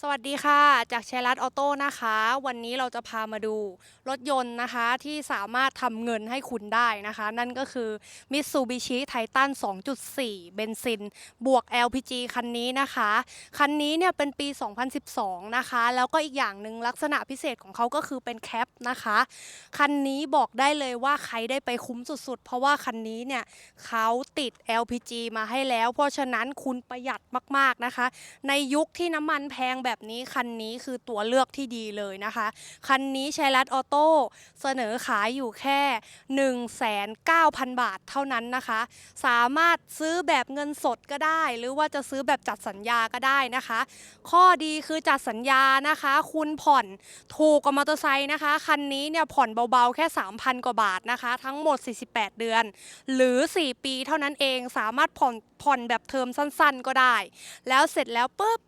สวัสดีค่ะ จากเชลัดออโต้นะคะ วันนี้เราจะพามาดูรถยนต์นะคะที่สามารถทำเงินให้คุณได้นะคะ นั่นก็คือ Mitsubishi Titan 2.4 เบนซิน บวก LPG คันนี้นะคะ คันนี้เนี่ยเป็นปี 2012 นะคะ แล้วก็อีกอย่างหนึ่งลักษณะพิเศษของเขาก็คือเป็นแคปนะคะ คันนี้บอกได้เลยว่าใครได้ไปคุ้มสุดๆ เพราะว่าคันนี้เนี่ยเขาติด LPG มาให้แล้ว เพราะฉะนั้นคุณประหยัดมากๆนะคะ ในยุคที่น้ำมันแพงแบบนี้คันนี้คือตัวเลือกที่ดีเลยนะคะ คันนี้ชัยรัตออโต้เสนอขายอยู่แค่ 1,900 บาทเท่านั้นนะคะ สามารถซื้อแบบเงินสดก็ได้ หรือว่าจะซื้อแบบจัดสัญญาก็ได้นะคะ ข้อดีคือจัดสัญญานะคะ คุณผ่อนถูกกว่ามอเตอร์ไซค์นะคะ คันนี้เนี่ยผ่อนเบาๆแค่ 3,000 กว่าบาทนะคะ ทั้งหมด 48 เดือน หรือ 4 ปีเท่านั้นเองสามารถผ่อนผ่อนแบบเทอมสั้นๆ ก็ได้ แล้วเสร็จแล้วปุ๊บ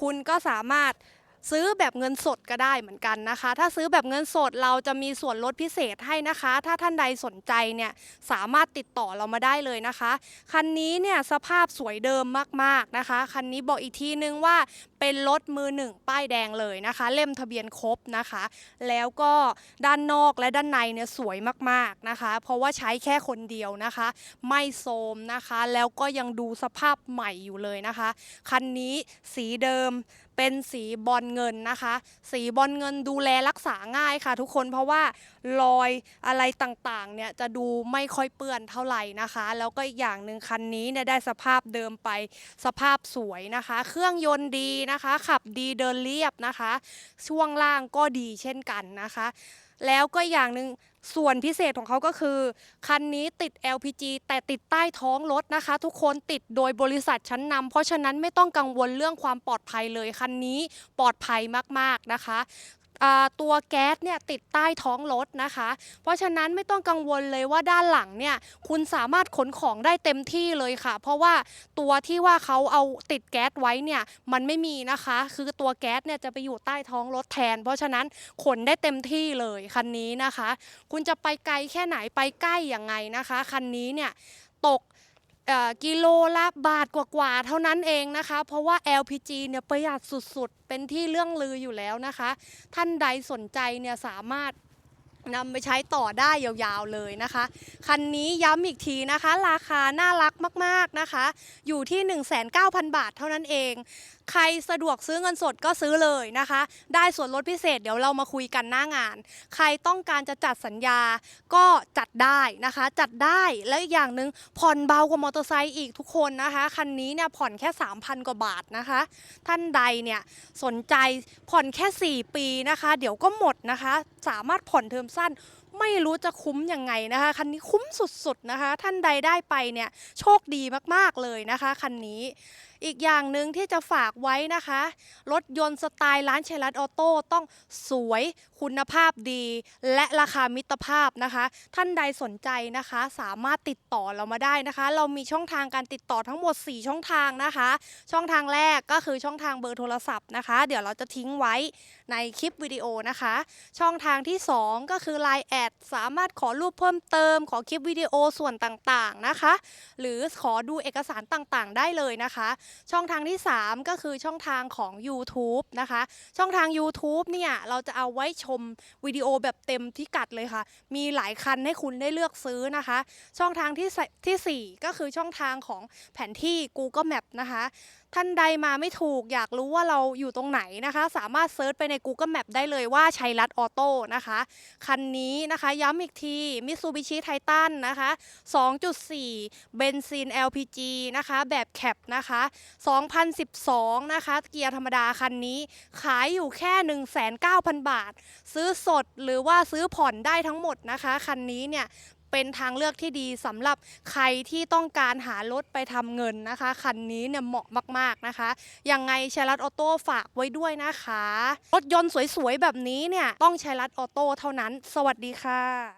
คุณก็สามารถซื้อแบบเงินสดก็ได้เหมือนกันนะคะ ถ้าซื้อแบบเงินสดเราจะมีส่วนลดพิเศษให้นะคะ ถ้าท่านใดสนใจเนี่ยสามารถติดต่อเรามาได้เลยนะคะ คันนี้เนี่ยสภาพสวยเดิมมากๆนะคะ คันนี้บอกอีกทีนึงว่าเป็นรถมือหนึ่งป้ายแดงเลยนะคะ เล่มทะเบียนครบนะคะ แล้วก็ด้านนอกและด้านในเนี่ยสวยมากๆนะคะ เพราะว่าใช้แค่คนเดียวนะคะ ไม่โทรมนะคะ แล้วก็ยังดูสภาพใหม่อยู่เลยนะคะ คันนี้สีเดิมเป็นสีบอลเงินนะคะ สีบอลเงินดูแลรักษาง่ายค่ะ ทุกคนเพราะว่ารอยอะไรต่างๆเนี่ยจะดูไม่ค่อยเปื้อนเท่าไหร่นะคะ แล้วก็อีกอย่างหนึ่งคันนี้เนี่ยได้สภาพเดิมไปสภาพสวยนะคะ เครื่องยนต์ดีนะคะ ขับดีเดินเรียบนะคะ ช่วงล่างก็ดีเช่นกันนะคะ แล้วก็อย่างหนึ่งส่วนพิเศษของเขาก็คือ คันนี้ติด LPG แต่ติดใต้ท้องรถนะคะ ทุกคนติดโดยบริษัทชั้นนำเพราะฉะนั้นไม่ต้องกังวลเรื่องความปลอดภัยเลย คันนี้ปลอดภัยมากๆนะคะ ตัวแก๊สเนี่ยติดใต้ท้องรถนะคะ เพราะฉะนั้นไม่ต้องกังวลเลยว่าด้านหลังเนี่ยคุณสามารถขนของได้เต็มที่เลยค่ะ เพราะว่าตัวที่ว่าเขาเอาติดแก๊สไว้เนี่ยมันไม่มีนะคะ คือตัวแก๊สเนี่ยจะไปอยู่ใต้ท้องรถแทน เพราะฉะนั้นขนได้เต็มที่เลยคันนี้นะคะ คุณจะไปไกลแค่ไหนไปใกล้อยังไงนะคะ คันนี้เนี่ยตก กิโลละบาทกว่าๆเท่านั้นเองนะคะ เพราะว่า LPG เนี่ยประหยัดสุดๆ เป็นที่เรื่องลืออยู่แล้วนะคะ ท่านใดสนใจเนี่ยสามารถนำไปใช้ต่อได้ยาวๆเลยนะคะ คันนี้ย้ำอีกทีนะคะ ราคาน่ารักมากๆนะคะ อยู่ที่ 19,000 บาทเท่านั้นเอง ใครสะดวกซื้อเงินสดก็ซื้อเลยนะคะ ได้ส่วนลดพิเศษเดี๋ยวเรามาคุยกันหน้างาน ใครต้องการจะจัดสัญญาก็จัดได้นะคะ จัดได้แล้วอีกอย่างหนึ่งผ่อนเบากว่ามอเตอร์ไซค์อีกทุกคนนะคะคันนี้เนี่ยผ่อนแค่ 3,000 กว่าบาทนะคะ ท่านใดเนี่ยสนใจผ่อนแค่ 4 ปีนะคะ เดี๋ยวก็หมดนะคะ สามารถผ่อนเทอมสั้น ไม่รู้จะคุ้มยังไงนะคะ คันนี้คุ้มสุดๆนะคะ ท่านใดได้ไปเนี่ยโชคดีมากๆเลยนะคะคันนี้อีกอย่างหนึ่งที่จะฝากไว้นะคะ รถยนต์สไตล์ร้านเชลัดออโต้ต้องสวยคุณภาพดี และราคามิตรภาพนะคะ ท่านใดสนใจนะคะ สามารถติดต่อเรามาได้นะคะ เรามีช่องทางการติดต่อทั้งหมด 4 ช่องทางนะคะ ช่องทางแรกก็คือช่องทางเบอร์โทรศัพท์นะคะ เดี๋ยวเราจะทิ้งไว้ในคลิปวิดีโอนะคะ ช่องทางที่ 2 ก็คือ Line แอดสามารถขอรูปเพิ่มเติม ขอคลิปวิดีโอส่วนต่างๆนะคะ หรือขอดูเอกสารต่างๆ ได้เลยนะคะ ช่องทางที่ 3 ก็คือช่องทางของ YouTube นะคะ ช่องทาง YouTube เนี่ยเราจะเอาไว้ชมวิดีโอแบบเต็มพิกัดเลยค่ะ มีหลายคันให้คุณได้เลือกซื้อนะคะ ช่องทางที่สที่ 4 ก็คือช่องทางของแผนที่ Google Map นะคะ ท่านใดมาไม่ถูกอยากรู้ว่าเราอยู่ตรงไหนนะคะ สามารถเซิร์ชไปใน Google Map ได้เลยว่าชัยรัตออโต้นะคะ คันนี้นะคะย้ำอีกที Mitsubishi Titan นะคะ 2.4 เบนซิน LPG นะคะ แบบแคปนะคะ 2012 นะคะ เกียร์ธรรมดาคันนี้ขายอยู่แค่ 19,000 บาท ซื้อสดหรือว่าซื้อผ่อนได้ทั้งหมดนะคะ คันนี้เนี่ย เป็นทางเลือกที่ดีสำหรับใครที่ต้องการหารถไปทำเงินนะคะ คันนี้เนี่ยเหมาะมากๆนะคะ ยังไงชัยรัตออโต้ฝากไว้ด้วยนะคะ รถยนต์สวยๆ แบบนี้เนี่ยต้องชัยรัตออโต้เท่านั้น สวัสดีค่ะ